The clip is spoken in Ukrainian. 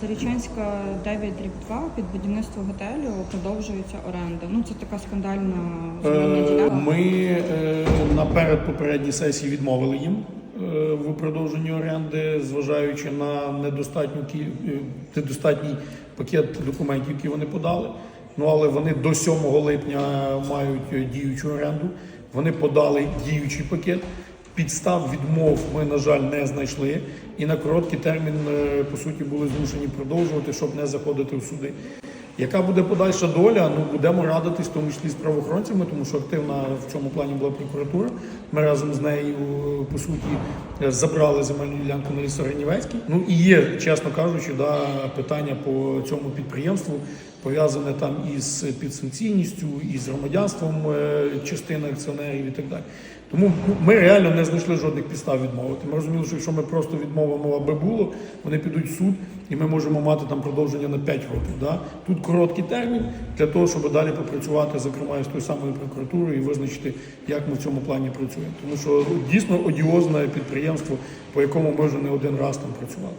Зарічанська 9 дріб 2 під будівництво готелю продовжується оренда. Ну це така скандальна земельна Е, ділянка. Ми е, наперед попередній сесії відмовили їм е, в продовженні оренди, зважаючи на недостатню кі- е, недостатній пакет документів, які вони подали. Ну але вони до 7 липня мають е, діючу оренду. Вони подали діючий пакет. Підстав відмов ми, на жаль, не знайшли, і на короткий термін, е, по суті, були змушені продовжувати, щоб не заходити в суди. Яка буде подальша доля? Ну будемо радитись, в тому числі з правоохоронцями, тому що активна в цьому плані була прокуратура. Ми разом з нею е, по суті забрали земельну ділянку на лісогранівецький. Ну і є, чесно кажучи, да, питання по цьому підприємству пов'язане там із підсанкційністю, із громадянством е, частини акціонерів і так далі. Тому ну, ми реально не знайшли жодних підстав відмовити. Ми розуміли, що якщо ми просто відмовимо, аби було, вони підуть в суд, і ми можемо мати там продовження на 5 років. Да? Тут короткий термін для того, щоб далі попрацювати, зокрема, з тою самою прокуратурою і визначити, як ми в цьому плані працюємо. Тому що дійсно одіозне підприємство, по якому ми вже не один раз там працювали.